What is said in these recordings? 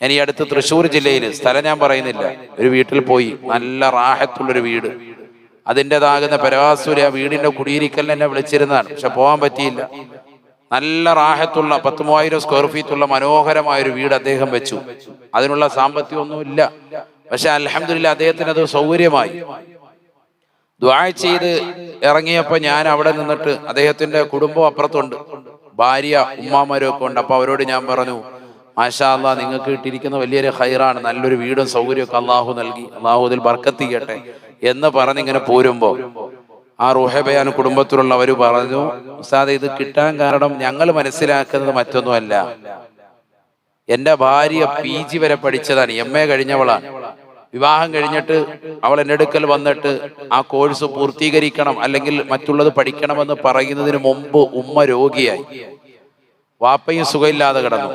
ഈ അടുത്ത് തൃശ്ശൂർ ജില്ലയിൽ സ്ഥലം ഞാൻ പറയുന്നില്ല. ഒരു വീട്ടിൽ പോയി നല്ല റാഹത്തുള്ളൊരു വീട്. അതിന്റെതാകുന്ന പരവാസൂരി ആ വീടിന്റെ കുടിയിരിക്കലിന് എന്നെ വിളിച്ചിരുന്നതാണ്. പക്ഷെ പോകാൻ പറ്റിയില്ല. നല്ല റാഹത്തുള്ള പത്ത് മൂവായിരം സ്ക്വയർ ഫീറ്റ് ഉള്ള മനോഹരമായ ഒരു വീട് അദ്ദേഹം വെച്ചു. അതിനുള്ള സാമ്പത്തികമൊന്നുമില്ല പക്ഷെ അലഹമില്ല അദ്ദേഹത്തിന് അത് സൗകര്യമായി. ദ്വാ ചെയ്ത് ഇറങ്ങിയപ്പോ ഞാൻ അവിടെ നിന്നിട്ട് അദ്ദേഹത്തിന്റെ കുടുംബം അപ്പുറത്തുണ്ട്. ഭാര്യ ഉമ്മാമാരും ഒക്കെ ഉണ്ട്. അപ്പൊ അവരോട് ഞാൻ പറഞ്ഞു മാഷാ നിങ്ങൾക്ക് കിട്ടിയിരിക്കുന്ന വലിയൊരു ഹൈറാണ് നല്ലൊരു വീടും സൗകര്യമൊക്കെ അള്ളാഹു നൽകി. അള്ളാഹു അതിൽ ബർക്കത്തിക്കട്ടെ എന്ന് പറഞ്ഞിങ്ങനെ പോരുമ്പോ ആ റുഹബയാൻ കുടുംബത്തിലുള്ളവർ പറഞ്ഞു ഉസ്താദ് ഇത് കിട്ടാൻ കാരണം ഞങ്ങൾ മനസ്സിലാക്കുന്നത് മറ്റൊന്നുമല്ല. എന്റെ ഭാര്യ പി ജി വരെ പഠിച്ചതാണ് എം എ കഴിഞ്ഞവളാണ്. വിവാഹം കഴിഞ്ഞിട്ട് അവൾ എന്റെ അടുക്കൽ വന്നിട്ട് ആ കോഴ്സ് പൂർത്തീകരിക്കണം അല്ലെങ്കിൽ മറ്റുള്ളത് പഠിക്കണമെന്ന് പറയുന്നതിന് മുമ്പ് ഉമ്മ രോഗിയായി. വാപ്പയും സുഖമില്ലാതെ കിടന്നു.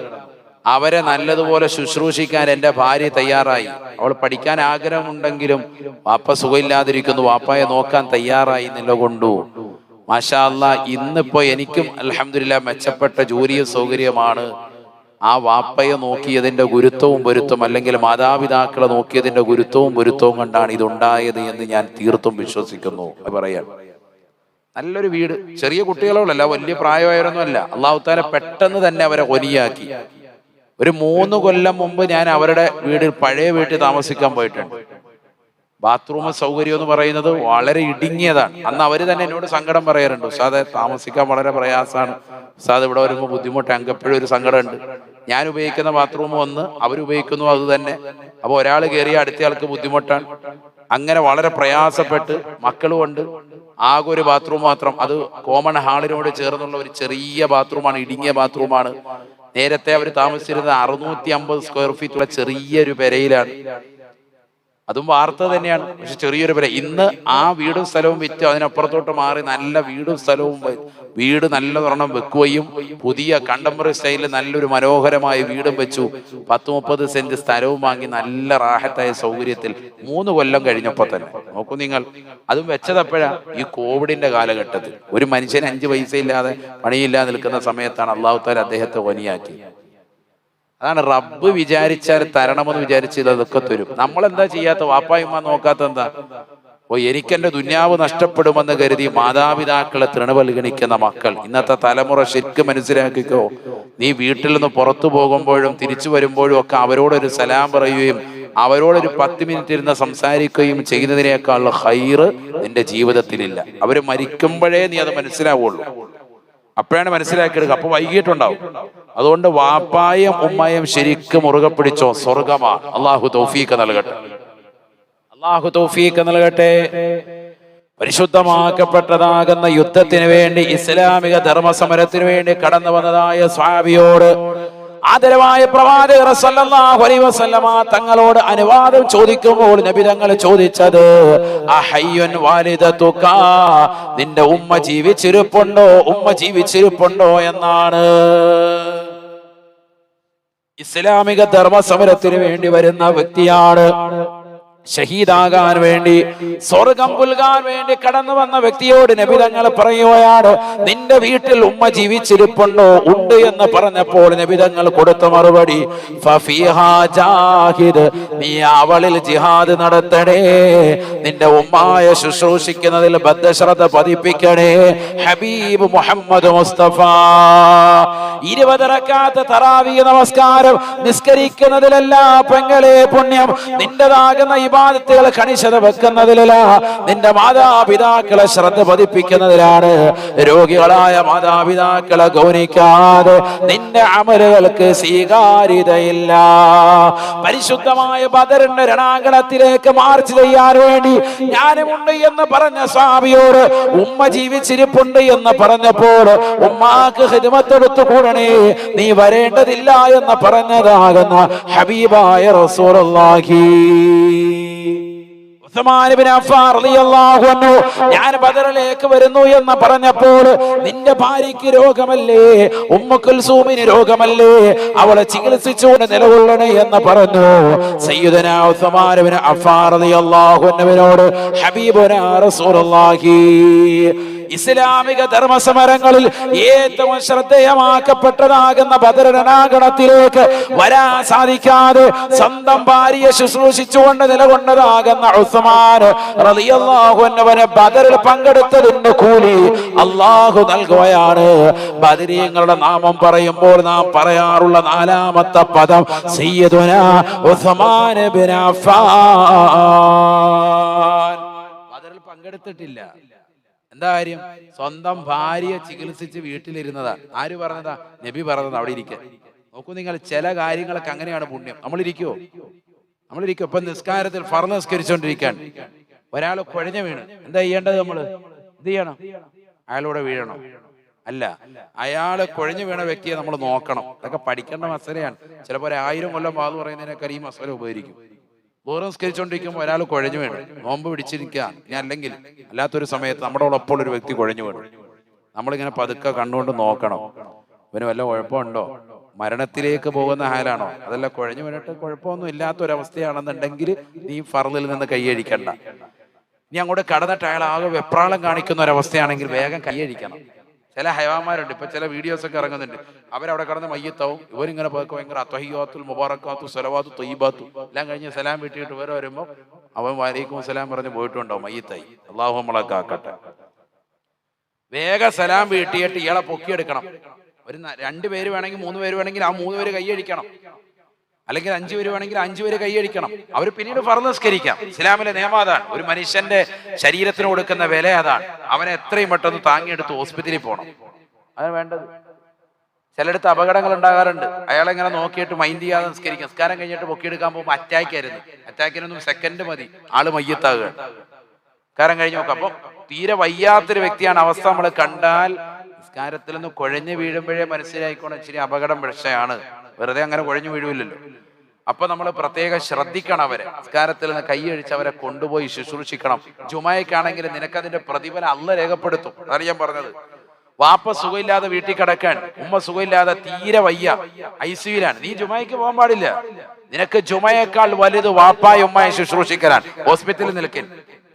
അവരെ നല്ലതുപോലെ ശുശ്രൂഷിക്കാൻ എന്റെ ഭാര്യ തയ്യാറായി. അവൾ പഠിക്കാൻ ആഗ്രഹമുണ്ടെങ്കിലും വാപ്പ സുഖമില്ലാതിരിക്കുന്നു. വാപ്പയെ നോക്കാൻ തയ്യാറായി നിലകൊണ്ടു മാഷാല്ല ഇന്നിപ്പോ എനിക്കും അലഹമില്ല മെച്ചപ്പെട്ട ജോലിയും സൗകര്യമാണ്. ആ വാപ്പയെ നോക്കിയതിന്റെ ഗുരുത്വവും പൊരുത്തവും അല്ലെങ്കിൽ മാതാപിതാക്കളെ നോക്കിയതിന്റെ ഗുരുത്വവും പൊരുത്തവും കണ്ടാണ് ഇതുണ്ടായത് എന്ന് ഞാൻ തീർത്തും വിശ്വസിക്കുന്നു. പറയാം നല്ലൊരു വീട്. ചെറിയ കുട്ടികളോടല്ല വലിയ പ്രായമായവരൊന്നും അല്ല അള്ളാഹുത്താല പെട്ടെന്ന് തന്നെ അവരെ ഒനിയാക്കി ഒരു മൂന്ന് കൊല്ലം മുമ്പ് ഞാൻ അവരുടെ വീട് പഴയ വീട്ടിൽ താമസിക്കാൻ പോയിട്ടുണ്ട്. ബാത്റൂം സൗകര്യം എന്ന് പറയുന്നത് വളരെ ഇടുങ്ങിയതാണ്. അന്ന് അവർ തന്നെ എന്നോട് സങ്കടം പറയാറുണ്ട് ഉസ്താദെ താമസിക്കാൻ വളരെ പ്രയാസമാണ്. ഉസ്താദ് ഇവിടെ വരുമ്പോൾ ബുദ്ധിമുട്ട് എപ്പോഴും ഒരു സങ്കടമുണ്ട്. ഞാൻ ഉപയോഗിക്കുന്ന ബാത്റൂം വന്ന് അവരുപയോഗിക്കുന്നു അത് തന്നെ. അപ്പോൾ ഒരാൾ കയറിയ അടുത്തയാൾക്ക് ബുദ്ധിമുട്ടാണ്. അങ്ങനെ വളരെ പ്രയാസപ്പെട്ട് മക്കളും ഉണ്ട് ആകെ ഒരു ബാത്റൂം മാത്രം. അത് കോമൺ ഹാളിനോട് ചേർന്നുള്ള ഒരു ചെറിയ ബാത്റൂമാണ് ഇടുങ്ങിയ ബാത്റൂമാണ്. നേരത്തെ അവർ താമസിച്ചിരുന്നത് അറുന്നൂറ്റി അമ്പത് സ്ക്വയർ ഫീറ്റ് ഉള്ള ചെറിയൊരു പെരയിലാണ്. അതും വാർത്ത തന്നെയാണ്. പക്ഷെ ചെറിയൊരു വില. ഇന്ന് ആ വീടും സ്ഥലവും വിറ്റ് അതിനപ്പുറത്തോട്ട് മാറി നല്ല വീടും സ്ഥലവും വീട് നല്ല ഒരെണ്ണം വെക്കുകയും പുതിയ കണ്ടംപററി സ്റ്റൈലിൽ നല്ലൊരു മനോഹരമായ വീടും വെച്ചു. പത്ത് മുപ്പത് സെന്റ് സ്ഥലവും വാങ്ങി നല്ല റാഹത്തായ സൗകര്യത്തിൽ മൂന്ന് കൊല്ലം കഴിഞ്ഞപ്പോൾ തന്നെ. നോക്കൂ നിങ്ങൾ. അതും വെച്ചതപ്പോഴാ ഈ കോവിഡിന്റെ കാലഘട്ടത്തിൽ. ഒരു മനുഷ്യൻ അഞ്ച് പൈസ ഇല്ലാതെ പണിയില്ലാതെ നിൽക്കുന്ന സമയത്താണ് അള്ളാഹു താല അദ്ദേഹത്തെ വനിയാക്കി അതാണ് റബ്ബ് വിചാരിച്ചാൽ തരണമെന്ന് വിചാരിച്ചാൽ അതൊക്കെ തരും. നമ്മൾ എന്താ ചെയ്യാത്ത വാപ്പായുമ്മ നോക്കാത്ത എന്താ? ഓ എനിക്കെന്റെ ദുന്യാവ് നഷ്ടപ്പെടുമെന്ന് കരുതി മാതാപിതാക്കളെ തൃണവൽഗണിക്കുന്ന മക്കൾ. ഇന്നത്തെ തലമുറ ശരിക്കും മനസ്സിലാക്കിക്കോ നീ വീട്ടിൽ നിന്ന് പുറത്തു പോകുമ്പോഴും തിരിച്ചു വരുമ്പോഴും ഒക്കെ അവരോടൊരു സലാം പറയുകയും അവരോടൊരു പത്ത് മിനിറ്റ് ഇരുന്ന് സംസാരിക്കുകയും ചെയ്യുന്നതിനേക്കാളുള്ള ഹൈറ് നിന്റെ ജീവിതത്തിലില്ല. അവർ മരിക്കുമ്പോഴേ നീ അത് മനസ്സിലാവുള്ളൂ. അപ്പോഴാണ് മനസ്സിലാക്കിയെടുക്കുക അപ്പൊ വൈകിട്ടുണ്ടാവും അതുകൊണ്ട് വാപ്പായും ഉമ്മയും ശരിക്കും മുറുകെ പിടിച്ചോ സ്വർഗമാണ് അള്ളാഹു തൗഫീക്ക് നൽകട്ടെ. അള്ളാഹു തൗഫീക്ക് നൽകട്ടെ. പരിശുദ്ധമാക്കപ്പെട്ടതാകുന്ന യുദ്ധത്തിന് വേണ്ടി ഇസ്ലാമിക ധർമ്മസമരത്തിന് വേണ്ടി കടന്നു വന്നതായ സ്വാമിയോട് ആദരവായ പ്രവാചകർ സല്ലല്ലാഹു അലൈഹി വസല്ലമ തങ്ങളോട് അനുവാദം ചോദിക്കുമ്പോൾ നബി തങ്ങൾ ചോദിച്ചത് അഹയ്യുൻ വാലിദതുക നിന്റെ ഉമ്മ ജീവിച്ചിരിപ്പുണ്ടോ? ഉമ്മ ജീവിച്ചിരിപ്പുണ്ടോ? എന്നാണ്. ഇസ്ലാമിക ധർമ്മ സമരത്തിന് വേണ്ടി വരുന്ന വ്യക്തിയാണ് ഷഹീദാകാൻ വേണ്ടി സ്വർഗം പുൽകാൻ വേണ്ടി കടന്നു വന്ന വ്യക്തിയോട് നബി തങ്ങൾ പറയുകയാണ് നിന്റെ വീട്ടിൽ ഉമ്മ ജീവിച്ചിരിപ്പുണ്ടോ? ഉണ്ട് എന്ന് പറഞ്ഞപ്പോൾ നബി തങ്ങൾ കൊടുത്ത മറുപടി നീ അവളിൽ ജിഹാദ് നടത്തണേ നിന്റെ ഉമ്മായ ശുശ്രൂഷിക്കുന്നതിൽ ബദ്ധശ്രദ്ധ പതിപ്പിക്കണേ ഹബീബ് മുഹമ്മദ് മുസ്തഫ. ഇരുപതിറക്കാത്ത തറാവി നമസ്കാരം നിസ്കരിക്കുന്നതിലെല്ലാ പെങ്ങളെ പുണ്യം നിന്റേതാകുന്ന ഇബാദത്തുകൾ കണിശത വെക്കുന്നതിലല്ല നിന്റെ മാതാപിതാക്കളെ ശ്രദ്ധ പതിപ്പിക്കുന്നതിലാണ്. രോഗികളായ മാതാപിതാക്കളെ ഗൗനിക്കാതെ നിന്റെ അമലുകൾക്ക് സ്വീകാര്യതയില്ല. പരിശുദ്ധമായ ബദറിന്റെ രണാങ്കണത്തിലേക്ക് മാർച്ച് ചെയ്യാൻ വേണ്ടി ഞാനുമുണ്ട് എന്ന് പറഞ്ഞ സ്വാമിയോട് ഉമ്മ ജീവിച്ചിരിപ്പുണ്ട് എന്ന് പറഞ്ഞപ്പോൾ ഉമ്മാക്ക് ഹിദ്മത്തെടുത്തു കൂടണേ നീ വരേണ്ടതില്ല എന്ന് പറഞ്ഞതാകുന്ന ഹബീബായ റസൂലുള്ളാഹി. ഞാൻ ബദറിലേക്ക് വരുന്നു എന്ന് പറഞ്ഞപ്പോൾ നിന്റെ ഭാര്യയ്ക്ക് രോഗമല്ലേ? ഉമ്മക്കുൽ സൂമിന് രോഗമല്ലേ? അവളെ ചികിത്സിച്ചുകൊണ്ട് നിലകൊള്ളണേ എന്ന് പറഞ്ഞു. സയ്യിദന ഉസ്മാൻ ഇബ്നു അഫ്ഫാൻ റളിയല്ലാഹു അൻഹുവിനോട് ഹബീബുന റസൂലുള്ളാഹി ഇസ്ലാമിക ധർമ്മസമരങ്ങളിൽ ഏറ്റവും ശ്രദ്ധേയമാക്കപ്പെട്ടതാകുന്ന ഭദ്രനാഗണത്തിലേക്ക് വരാൻ സാധിക്കാതെ സ്വന്തം ഭാര്യയെ ശുശ്രൂഷിച്ചുകൊണ്ട് നിലകൊണ്ടതാകുന്ന ഉസ്മാൻ ബദറിൽ പങ്കെടുത്തതിന്റെ കൂലി. അള്ളാഹു നൽകുകയാണ്. ബദരീങ്ങളുടെ നാമം പറയുമ്പോൾ നാം പറയാറുള്ള നാലാമത്തെ പദം സയ്യിദുന ഉസ്മാൻ ബിൻ ബദറിൽ പങ്കെടുത്തിട്ടില്ല. എന്താ കാര്യം സ്വന്തം ഭാര്യയെ ചികിത്സിച്ച് വീട്ടിലിരുന്നതാ. ആര് പറഞ്ഞതാ? നബി പറഞ്ഞത് അവിടെ ഇരിക്കാൻ നോക്കൂ നിങ്ങൾ ചില കാര്യങ്ങളൊക്കെ അങ്ങനെയാണ് പുണ്യം. നമ്മളിരിക്കുവോ? നമ്മളിരിക്കും ഇപ്പൊ നിസ്കാരത്തിൽ ഫറ നിസ്കരിച്ചോണ്ടിരിക്കാൻ. ഒരാൾ കുഴഞ്ഞു വീണ്. എന്താ ചെയ്യേണ്ടത് നമ്മൾ? എന്ത് ചെയ്യണം? അയാളൂടെ വീഴണം. അല്ല അയാൾ കുഴഞ്ഞു വീണ വ്യക്തിയെ നമ്മൾ നോക്കണം. അതൊക്കെ പഠിക്കേണ്ട മസലയാണ്. ചിലപ്പോൾ ഒരു ആയിരം കൊല്ലം വാത് പറയുന്നതിനൊക്കെ ഈ മസല ഉപകരിക്കും. ബോറ് നിസ്കരിച്ചുകൊണ്ടിരിക്കുമ്പോൾ ഒരാൾ കുഴഞ്ഞു വീണു നോമ്പ് പിടിച്ചിരിക്കുക. ഞാൻ അല്ലെങ്കിൽ അല്ലാത്തൊരു സമയത്ത് നമ്മുടെ ഒപ്പം ഒരു വ്യക്തി കുഴഞ്ഞു വീണു നമ്മളിങ്ങനെ പതുക്കെ കണ്ടുകൊണ്ട് നോക്കണം. ഇവന് വല്ല കുഴപ്പമുണ്ടോ? മരണത്തിലേക്ക് പോകുന്ന ഹാലാണോ അതല്ല കുഴഞ്ഞു വീണിട്ട് കുഴപ്പമൊന്നും ഇല്ലാത്തൊരവസ്ഥയാണെന്നുണ്ടെങ്കിൽ നീ ഫറലിൽ നിന്ന് കൈയഴിക്കണ്ട നീ അങ്ങോട്ട് കടന്നിട്ട് അയാൾ ആകെ വെപ്രാളം കാണിക്കുന്ന ഒരവസ്ഥയാണെങ്കിൽ വേഗം കൈയഴിക്കണം ചില ഹൈവാന്മാരുണ്ട്. ഇപ്പൊ ചില വീഡിയോസ് ഒക്കെ ഇറങ്ങുന്നുണ്ട്. അവരവിടെ കടന്ന് മയ്യത്താവും. ഇവരിങ്ങനെ പോയൊക്കെ ഭയങ്കര അത്തഹിയാത്തുൽ മുബാറക്കാത്തു സലവാത്തു തൊയ്ബാത്തു എല്ലാം കഴിഞ്ഞ് സലാം വീട്ടിയിട്ട് ഇവർ വരുമ്പോൾ അവൻ വലൈക്കും സലാം പറഞ്ഞ് പോയിട്ടുണ്ടാവും മയ്യത്തായി. അള്ളാഹു നമ്മളൊക്കെ ആക്കട്ടെ വേഗം സലാം വീട്ടിയിട്ട് ഇയാളെ പൊക്കിയെടുക്കണം. ഒരു രണ്ട് പേര് വേണമെങ്കിൽ മൂന്ന് പേര് വേണമെങ്കിൽ ആ മൂന്ന് പേര് കൈയടിക്കണം. അല്ലെങ്കിൽ അഞ്ചു പേര് വേണമെങ്കിൽ അഞ്ചു പേര് കൈയടിക്കണം അവർ പിന്നീട് ഫർനിസ്കരിക്കാം. ഇസ്ലാമിലെ നിയമം അതാണ് ഒരു മനുഷ്യന്റെ ശരീരത്തിന് കൊടുക്കുന്ന വില അതാണ്. അവനെ എത്രയും പെട്ടെന്ന് താങ്ങിയെടുത്ത് ഹോസ്പിറ്റലിൽ പോകണം അതാണ് വേണ്ടത്. ചിലയിടത്ത് അപകടങ്ങൾ ഉണ്ടാകാറുണ്ട്. അയാളെങ്ങനെ നോക്കിയിട്ട് മൈൻഡ് ചെയ്യാതെ നിസ്കരിക്കും. നിസ്കാരം കഴിഞ്ഞിട്ട് പൊക്കിയെടുക്കാൻ പോകുമ്പോൾ അറ്റാക്ക് ആയിരുന്നു. അറ്റാക്കിനൊന്നും സെക്കൻഡ് മതി. ആൾ മയ്യത്താകുക. നിസ്കാരം കഴിഞ്ഞ് നോക്കാം. അപ്പൊ തീരെ വയ്യാത്തൊരു വ്യക്തിയാണ് അവസ്ഥ നമ്മൾ കണ്ടാൽ നിസ്കാരത്തിൽ നിന്ന് കുഴഞ്ഞു വീഴുമ്പോഴേ മനസ്സിലായിക്കോണം. ഇച്ചിരി അപകടം വിഷയാണ്. വെറുതെ അങ്ങനെ കുഴഞ്ഞു വീഴുമില്ലല്ലോ അപ്പൊ നമ്മൾ പ്രത്യേകം ശ്രദ്ധിക്കണം അവരെ. നിസ്കാരത്തിൽ നിന്ന് കൈയഴിച്ച് അവരെ കൊണ്ടുപോയി ശുശ്രൂഷിക്കണം. ജുമായക്കാണെങ്കിൽ നിനക്കതിന്റെ പ്രതിഫലം അല്ല രേഖപ്പെടുത്തും. ഞാൻ പറഞ്ഞത്. വാപ്പ സുഖമില്ലാതെ വീട്ടിൽ കിടക്കാൻ ഉമ്മ സുഖമില്ലാതെ തീരെ വയ്യ. ഐ സിയിലാണ് നീ ജുമായിക്ക് പോകാൻ പാടില്ല. നിനക്ക് ജുമയേക്കാൾ വലുത് വാപ്പായ ഉമ്മയെ ശുശ്രൂഷിക്കലാണ്. ഹോസ്പിറ്റലിൽ നിൽക്കൽ.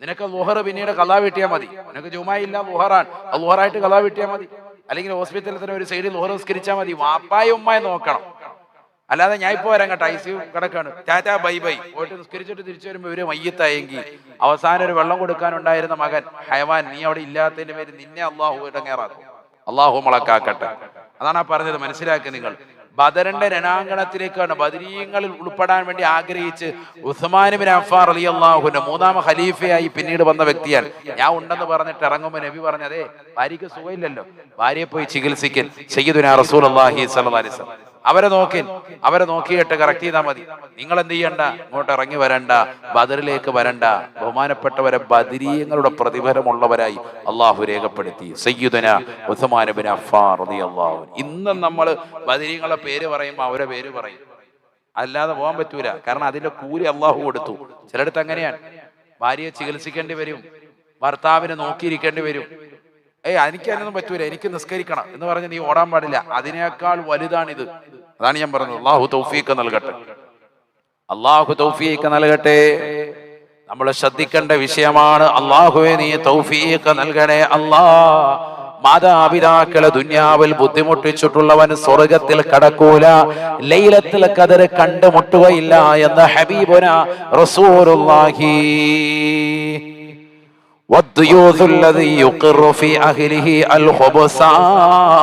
നിനക്ക് ലുഹർ പിന്നീട് കഥാ വീട്ടിയാൽ മതി. നിനക്ക് ജുമായില്ല ലുഹറാണ്. ലുഹറായിട്ട് കഥാ വീട്ടിയാൽ മതി. അല്ലെങ്കിൽ ഹോസ്പിറ്റലിൽ തന്നെ ഒരു സൈഡിൽ ലുഹർ നിസ്കരിച്ചാൽ മതി. വാപ്പായ ഉമ്മയെ നോക്കണം. അല്ലാതെ ഞാൻ ഇപ്പോൾ വരാം കേട്ടോ ഐ സി കിടക്കാണ്. Tata bye bye. പോയിട്ട് നിസ്കരിച്ചിട്ട് തിരിച്ചു വരുമ്പോൾ ഇവർ മയ്യത്തായെങ്കിൽ അവസാനം ഒരു വെള്ളം കൊടുക്കാനുണ്ടായിരുന്ന മകൻ ഹയവാൻ നീ അവിടെ ഇല്ലാത്തതിന്റെ പേര് നിന്നെ അള്ളാഹു ഇടങ്ങേറാക്കും. അള്ളാഹു മുളക്കാക്കട്ടെ. അതാണ് ആ പറഞ്ഞത് മനസ്സിലാക്കി നിങ്ങൾ. ബദറിന്റെ രണാങ്കണത്തിലേക്കാണ് ബദരീങ്ങളിൽ ഉൾപ്പെടാൻ വേണ്ടി ആഗ്രഹിച്ച് ഉസ്മാൻ ബിൻ അഫാർ അലി അള്ളാഹുന്റെ മൂന്നാമ ഖലീഫയായി പിന്നീട് വന്ന വ്യക്തിയാണ്. ഞാൻ ഉണ്ടെന്ന് പറഞ്ഞിട്ട് ഇറങ്ങുമ്പോൾ നബി പറഞ്ഞതേ ഭാര്യയ്ക്ക് സുഖമില്ലല്ലോ. ഭാര്യയെ പോയി ചികിത്സിക്കൽ. സയ്യിദുന റസൂൽ അള്ളാഹി അലൈഹി വസല്ലം. അവരെ നോക്കി അവരെ നോക്കിയിട്ട് കറക്റ്റ് ചെയ്താൽ മതി. നിങ്ങൾ എന്ത് ചെയ്യണ്ട? ഇങ്ങോട്ട് ഇറങ്ങി വരണ്ട. ബദറിലേക്ക് വരണ്ട. ബഹുമാനപ്പെട്ടവരെ ബദരീയങ്ങളുടെ പ്രതിഫലമുള്ളവരായി അള്ളാഹു രേഖപ്പെടുത്തി. സയ്യുദന അൻഹു. നമ്മൾ ബദരീങ്ങളുടെ പേര് പറയുമ്പോൾ അവരെ പേര് പറയും. അല്ലാതെ പോകാൻ പറ്റൂല. കാരണം അതിന്റെ കൂലി അള്ളാഹു കൊടുത്തു. ചിലടത്ത് അങ്ങനെയാണ്. ഭാര്യയെ ചികിത്സിക്കേണ്ടി വരും. ഭർത്താവിനെ നോക്കിയിരിക്കേണ്ടി വരും. ഏയ് എനിക്ക് അതിനൊന്നും പറ്റൂല. എനിക്ക് നിസ്കരിക്കണം എന്ന് പറഞ്ഞ് നീ ഓടാൻ പാടില്ല. അതിനേക്കാൾ വലുതാണിത്. അതാണ് ഞാൻ പറഞ്ഞത്. അള്ളാഹു തൗഫീഖ് നൽകട്ടെ. അള്ളാഹു തൗഫീഖ് നൽകട്ടെ. നമ്മൾ ശ്രദ്ധിക്കേണ്ട വിഷയമാണ് അള്ളാഹുവെ നീ തൗഫീഖ് നൽകണേ അല്ലാ. മാതാപിതാക്കളെ ദുന്യാവിൽ ബുദ്ധിമുട്ടിച്ചിട്ടുള്ളവൻ സ്വർഗത്തിൽ കടക്കൂല. ലൈലത്തിൽ കതിർ കണ്ടുമുട്ടുകയില്ല എന്ന് ഹബീബുന റസൂലുള്ളാഹി. والضيوث الذي يقر في أهله الخبثاء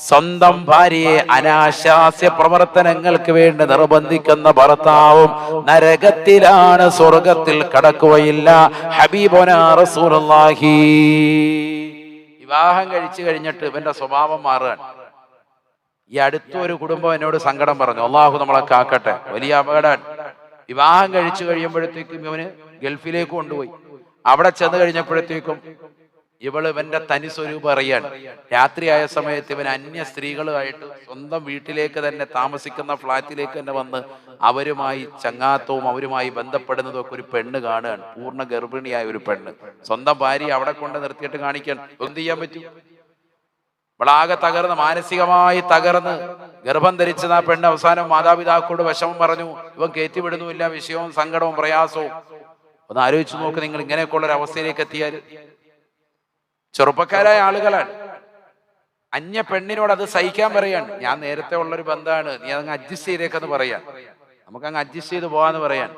സ്വന്തം ഭാര്യയെ അനാശാസ്യ പ്രവർത്തനങ്ങൾക്ക് വേണ്ടി നിർബന്ധിക്കുന്ന ഭർത്താവും നരകത്തിലാണ് സ്വർഗത്തിൽ കടക്കുകയില്ല ഹബീബോന റസൂലുള്ളാഹി വിവാഹം കഴിച്ചു കഴിഞ്ഞിട്ട് ഇവന്റെ സ്വഭാവം മാറുകയാണ് ഈ അടുത്ത ഒരു കുടുംബം എന്നോട് സങ്കടം പറഞ്ഞു അള്ളാഹു നമ്മളെ കാക്കട്ടെ വലിയ അപകടമാണ് വിവാഹം കഴിച്ചു കഴിയുമ്പോഴത്തേക്കും ഇവന് ഗൾഫിലേക്ക് കൊണ്ടുപോയി. അവിടെ ചെന്ന് കഴിഞ്ഞപ്പോഴത്തേക്കും ഇവൾ ഇവന്റെ തനി സ്വരൂപം അറിയാണ്. രാത്രിയായ സമയത്ത് ഇവൻ അന്യ സ്ത്രീകളുമായിട്ട് സ്വന്തം വീട്ടിലേക്ക് തന്നെ താമസിക്കുന്ന ഫ്ളാറ്റിലേക്ക് തന്നെ വന്ന് അവരുമായി ചങ്ങാത്തവും അവരുമായി ബന്ധപ്പെടുന്നതും ഒക്കെ ഒരു പെണ്ണ് കാണുകയാണ്. പൂർണ ഗർഭിണിയായ ഒരു പെണ്ണ്. സ്വന്തം ഭാര്യ അവിടെ കൊണ്ട് നിർത്തിയിട്ട് കാണിക്കാൻ എന്ത് ചെയ്യാൻ പറ്റും? ഇവളാകെ തകർന്ന് മാനസികമായി തകർന്ന് ഗർഭം ധരിച്ചത് ആ പെണ്ണ് അവസാനം മാതാപിതാക്കളോട് വിഷമം പറഞ്ഞു. ഇവൻ കയറ്റിവിടുന്നുമില്ല വിഷയവും സങ്കടവും പ്രയാസവും ഒന്ന് ആലോചിച്ച് നോക്ക് നിങ്ങൾ ഇങ്ങനെയൊക്കെയുള്ള ഒരു അവസ്ഥയിലേക്ക് എത്തിയാൽ. ചെറുപ്പക്കാരായ ആളുകളാണ്. അന്യ പെണ്ണിനോട് അത് സഹിക്കാൻ പറയാണ്. ഞാൻ നേരത്തെ ഉള്ളൊരു ബന്ധമാണ് നീ അതങ്ങ് അഡ്ജസ്റ്റ് ചെയ്തേക്കെന്ന് പറയാൻ നമുക്ക് അങ്ങ് അഡ്ജസ്റ്റ് ചെയ്ത് പോവാന്ന് പറയാൻ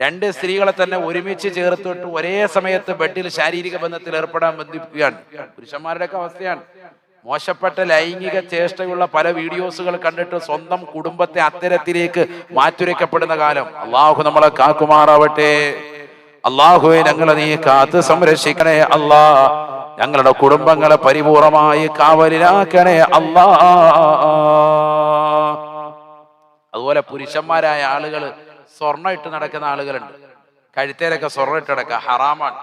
രണ്ട് സ്ത്രീകളെ തന്നെ ഒരുമിച്ച് ചേർത്തിട്ട് ഒരേ സമയത്ത് ബെഡിൽ ശാരീരിക ബന്ധത്തിൽ ഏർപ്പെടാൻ ബന്ധിപ്പിക്കുകയാണ്. പുരുഷന്മാരുടെയൊക്കെ അവസ്ഥയാണ്. മോശപ്പെട്ട ലൈംഗിക ചേഷ്ടയുള്ള പല വീഡിയോസുകൾ കണ്ടിട്ട് സ്വന്തം കുടുംബത്തെ അത്തരത്തിലേക്ക് മാറ്റുരയ്ക്കപ്പെടുന്ന കാലം. അള്ളാഹു നമ്മളെ കാക്കുമാറാവട്ടെ. അള്ളാഹുവെ ഞങ്ങളെ നീ കാത്ത് സംരക്ഷിക്കണേ അല്ലാ. ഞങ്ങളുടെ കുടുംബങ്ങളെ പരിപൂർണമായി കാവലിലാക്കണേ അല്ലാ. അതുപോലെ പുരുഷന്മാരായ ആളുകൾ സ്വർണം ഇട്ട് നടക്കുന്ന ആളുകളുണ്ട്. കഴുത്തേലൊക്കെ സ്വർണം ഇട്ട് നടക്കുക ഹറാമാണ്.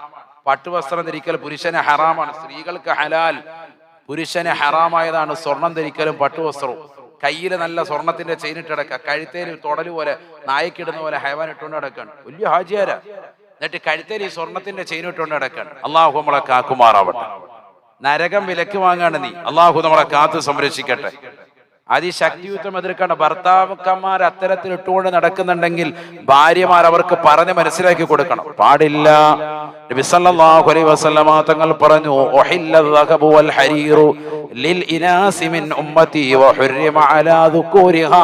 പട്ടുവസ്ത്രം ധരിക്കൽ പുരുഷന് ഹറാമാണ് സ്ത്രീകൾക്ക് ഹലാൽ. പുരുഷന് ഹറാമായതാണ് സ്വർണം ധരിക്കലും പട്ടുവസ്ത്രവും. കയ്യിൽ നല്ല സ്വർണത്തിന്റെ ചെയിനിട്ട് കിടക്കുക കഴുത്തേൽ തൊടൽ പോലെ നായക്കിടുന്ന പോലെ ഹൈവാൻ ഇട്ടുകൊണ്ട് കിടക്കാണ് വലിയ ഹാജിയാരാ. എന്നിട്ട് കഴുത്തേരി സ്വർണത്തിന്റെ ചെയിൻ ഇട്ടുകൊണ്ട് നടക്കാണ്. അള്ളാഹു നമ്മളെ കാക്കുമാറാവട്ടെ. നരകം വിലക്ക് വാങ്ങാണ് നീ. അള്ളാഹു നമ്മളെ കാത്തു സംരക്ഷിക്കട്ടെ. അതിശക്തിയുദ്ധം എതിർക്കാണ് ഭർത്താക്കന്മാർ അത്തരത്തിൽ ഇട്ടുകൊണ്ട് നടക്കുന്നുണ്ടെങ്കിൽ ഭാര്യമാർ അവർക്ക് പറഞ്ഞ് മനസ്സിലാക്കി കൊടുക്കണം. പാടില്ല. നബിസല്ലാഹു വസല്ലമ തങ്ങൾ പറഞ്ഞു ലിൽ അലാ ദുക്കൂരിഹാ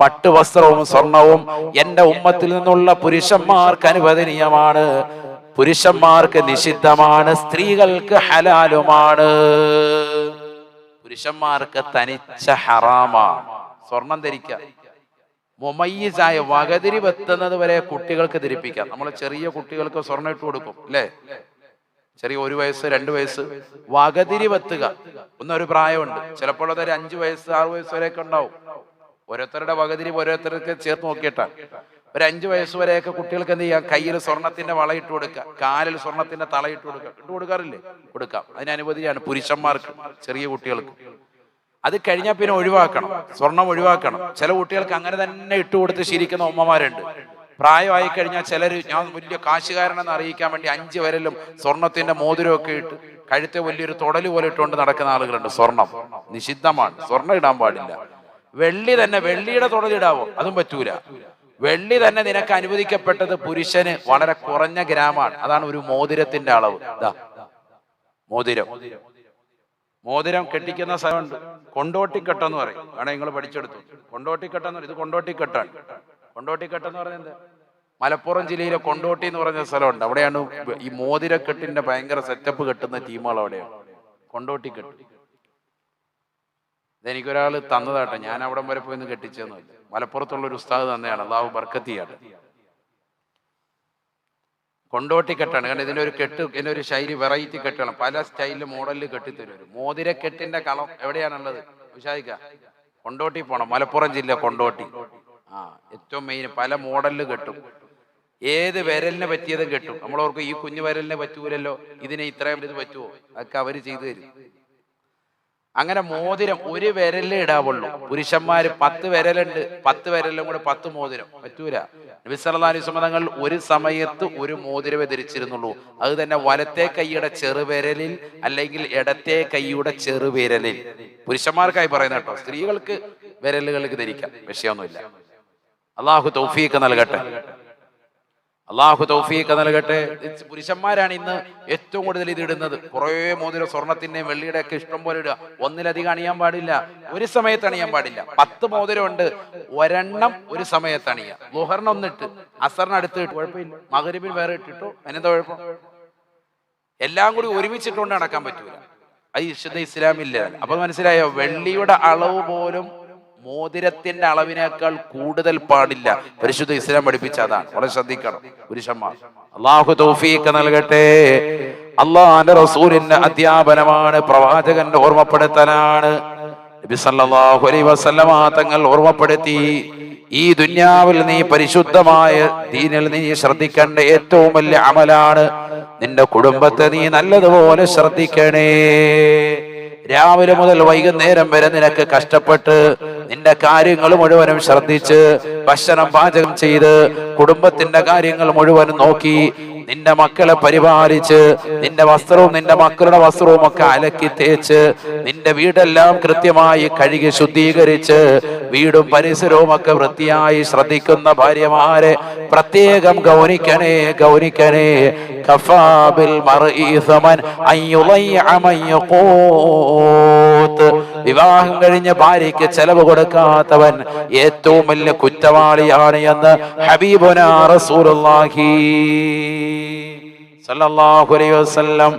പട്ടുവസ്ത്രവും സ്വർണവും എന്റെ ഉമ്മത്തിൽ നിന്നുള്ള പുരുഷന്മാർക്ക് അനുവദനീയമാണ്. പുരുഷന്മാർക്ക് നിഷിദ്ധമാണ് സ്ത്രീകൾക്ക് ഹലാലുമാണ്. പുരുഷന്മാർക്ക് തനിച്ച ഹറാമാണ്. സ്വർണം ധരിക്കുക മൊമയ്യസായ വകതിരി വെത്തുന്നത് വരെ കുട്ടികൾക്ക് ധരിപ്പിക്കാം. നമ്മൾ ചെറിയ കുട്ടികൾക്ക് സ്വർണം ഇട്ട് കൊടുക്കും അല്ലേ? ചെറിയ ഒരു വയസ്സ് രണ്ട് വയസ്സ്. വകതിരി വെത്തുക. ഒന്നൊരു പ്രായമുണ്ട്. ചിലപ്പോൾ അതൊരു അഞ്ചു വയസ്സ് ആറു വയസ്സ് വരെയൊക്കെ ഉണ്ടാവും. ഓരോരുത്തരുടെ വകതിരി ഓരോരുത്തർക്ക് ചേർത്ത് നോക്കിയിട്ടാണ് ഒരു അഞ്ചു വയസ്സ് വരെയൊക്കെ കുട്ടികൾക്ക് എന്ത് ചെയ്യാം? കയ്യിൽ സ്വർണത്തിന്റെ വള ഇട്ട് കൊടുക്കുക. കാലിൽ സ്വർണത്തിന്റെ തള ഇട്ട് കൊടുക്കുക. ഇട്ട് കൊടുക്കാറില്ലേ? കൊടുക്കാം. അതിന് പുരുഷന്മാർക്ക് ചെറിയ കുട്ടികൾക്ക്. അത് കഴിഞ്ഞാൽ പിന്നെ ഒഴിവാക്കണം. സ്വർണം ഒഴിവാക്കണം. ചില കുട്ടികൾക്ക് അങ്ങനെ തന്നെ ഇട്ട് കൊടുത്ത് ശീലിക്കുന്ന ഉമ്മമാരുണ്ട്. പ്രായമായി കഴിഞ്ഞാൽ ചിലർ ഞാൻ വലിയ കാശുകാരനെന്ന് അറിയിക്കാൻ വേണ്ടി അഞ്ച് വരലും സ്വർണത്തിന്റെ മോതിരമൊക്കെ ഇട്ട് കഴുത്തെ വലിയൊരു തൊടൽ പോലെ ഇട്ടുകൊണ്ട് നടക്കുന്ന ആളുകളുണ്ട്. സ്വർണം. നിഷിദ്ധമാണ്. സ്വർണം ഇടാൻ പാടില്ല. വെള്ളി തന്നെ വെള്ളിയുടെ തൊടലിടാവോ അതും പറ്റൂല. വെള്ളി തന്നെ നിനക്ക് അനുവദിക്കപ്പെട്ടത് പുരുഷന് വളരെ കുറഞ്ഞ ഗ്രാമാണ്. അതാണ് ഒരു മോതിരത്തിന്റെ അളവ്. മോതിരം. മോതിരം കെട്ടിക്കുന്ന സ്ഥലമുണ്ട്. കൊണ്ടോട്ടിക്കെട്ടെന്ന് പറയും. വേണേ നിങ്ങൾ പഠിച്ചെടുത്തു. കൊണ്ടോട്ടിക്കെട്ടെന്ന് പറയും. ഇത് കൊണ്ടോട്ടിക്കെട്ടാണ്. കൊണ്ടോട്ടിക്കെട്ടെന്ന് പറയുന്നത് എന്താ? മലപ്പുറം ജില്ലയിലെ കൊണ്ടോട്ടി എന്ന് പറഞ്ഞ സ്ഥലമുണ്ട്. അവിടെയാണ് ഈ മോതിരക്കെട്ടിന്റെ ഭയങ്കര സെറ്റപ്പ് കെട്ടുന്ന ടീമുകൾ അവിടെയാണ്. കൊണ്ടോട്ടിക്കെട്ട്. ഇതെനിക്കൊരാൾ തന്നതാട്ടെ. ഞാൻ അവിടം വരെ പോയി ഒന്ന് കെട്ടിച്ചൊന്നുമില്ല മലപ്പുറത്തുള്ള ഒരു ഉസ്താദ് തന്നെയാണ്. അള്ളാഹു ബർക്കത്തിയാണ്. കൊണ്ടോട്ടിക്കെട്ടാണ്. കാരണം ഇതിന്റെ ഒരു കെട്ട് ഇതിന്റെ ഒരു ശൈലി വെറൈറ്റി കെട്ടാണ് പല സ്റ്റൈലിൽ മോഡലിൽ കെട്ടിത്തരും മോതിരക്കെട്ടിന്റെ കളം എവിടെയാണുള്ളത്? വിശാദിക്ക കൊണ്ടോട്ടി പോണം. മലപ്പുറം ജില്ല കൊണ്ടോട്ടി. ആ ഏറ്റവും മെയിൻ പല മോഡലിൽ കെട്ടും. ഏത് വിരലിനെ പറ്റിയതും കെട്ടും. നമ്മളോർക്ക് ഈ കുഞ്ഞു വിരലിനെ പറ്റൂലല്ലോ? ഇതിനെ ഇത്രയും ഇത് പറ്റുമോ അതൊക്കെ അവർ ചെയ്തു തരും. അങ്ങനെ മോതിരം ഒരു വിരലേ ഇടാവുള്ളൂ. പുരുഷന്മാർ പത്ത് വിരലുണ്ട് പത്ത് വിരലും കൂടെ പത്ത് മോതിരം. പറ്റൂല. നബി സല്ലല്ലാഹു അലൈഹി വസല്ലം ഒരു സമയത്ത് ഒരു മോതിരമേ ധരിച്ചിരുന്നുള്ളൂ. അത് തന്നെ വലത്തെ കൈയുടെ ചെറുവിരലിൽ അല്ലെങ്കിൽ ഇടത്തെ കൈയുടെ ചെറുവിരലിൽ. പുരുഷന്മാർക്കായി പറയുന്ന കേട്ടോ സ്ത്രീകൾക്ക് വിരലുകൾക്ക് ധരിക്കാം വിഷയമൊന്നുമില്ല. അള്ളാഹു തൗഫീഖ് നൽകട്ടെ. അള്ളാഹു തൗഫീഖ് നൽകട്ടെ. പുരുഷന്മാരാണ് ഇന്ന് ഏറ്റവും കൂടുതൽ ഇത് ഇടുന്നത്. കുറേ മോതിരം സ്വർണത്തിന്റെയും വെള്ളിയുടെ ഒക്കെ ഇഷ്ടം പോലെ ഇടുക. ഒന്നിലധികം അണിയാൻ പാടില്ല. ഒരു സമയത്ത് അണിയാൻ പാടില്ല. പത്ത് മോതിരം ഉണ്ട്. ഒരെണ്ണം ഒരു സമയത്ത് അണിയാം. ലുഹറിന് ഒന്നിട്ട് അസറിന് അടുത്ത് ഇട്ട്. കുഴപ്പമില്ല. മകരിബിൽ വേറെ ഇട്ടിട്ടു? അതിനെന്താ കുഴപ്പം? എല്ലാം കൂടി ഒരുമിച്ചിട്ടുകൊണ്ട് നടക്കാൻ പറ്റൂല. അത് ഇഷ്ട ഇസ്ലാമില്ല. അപ്പൊ മനസ്സിലായോ? വെള്ളിയുടെ അളവ് പോലും മോതിരത്തിന്റെ അളവിനേക്കാൾ കൂടുതൽ പാടില്ല. പരിശുദ്ധ ഇസ്ലാം പഠിപ്പിച്ച അതാണ് വളരെ ശ്രദ്ധിക്കണം. പുരുഷന്മാർ. അള്ളാഹു തൗഫീഖ് നൽകട്ടെ. അള്ളാഹാന്റെ റസൂലിന്റെ അധ്യാപനമാണ്. പ്രവാചകന്റെ ഓർമ്മപ്പെടുത്തലാണ്. നബി സല്ലല്ലാഹു അലൈഹി വസല്ലമ തങ്ങൾ ഓർമ്മപ്പെടുത്തി. ഈ ദുന്യാവിൽ നീ പരിശുദ്ധമായ ദീനിൽ നീ ശ്രദ്ധിക്കേണ്ട ഏറ്റവും വലിയ അമലാണ് നിന്റെ കുടുംബത്തെ നീ നല്ലതുപോലെ ശ്രദ്ധിക്കണേ. രാവിലെ മുതൽ വൈകുന്നേരം വരെ നിനക്ക് കഷ്ടപ്പെട്ട് നിന്റെ കാര്യങ്ങൾ മുഴുവനും ശ്രദ്ധിച്ച് ഭക്ഷണം പാചകം ചെയ്ത് കുടുംബത്തിന്റെ കാര്യങ്ങൾ മുഴുവനും നോക്കി നിന്റെ മക്കളെ പരിപാലിച്ച് നിന്റെ വസ്ത്രവും നിന്റെ മക്കളുടെ വസ്ത്രവും ഒക്കെ അലക്കി തേച്ച് നിന്റെ വീടെല്ലാം കൃത്യമായി കഴുകി ശുദ്ധീകരിച്ച് വീടും പരിസരവും ഒക്കെ വൃത്തിയായി ശ്രദ്ധിക്കുന്ന ഭാര്യമാരെ പ്രത്യേകം ഗൗനിക്കണേ ഗൗനിക്കണേ. കഫാബിൽ വിവാഹം കഴിഞ്ഞ ഭാര്യയ്ക്ക് ചെലവ് കൊടുക്കാത്തവൻ ഏറ്റവും വലിയ കുറ്റവാളിയാണ് എന്ന് ഹബീബുന റസൂലുള്ളാഹി. വസല്ലം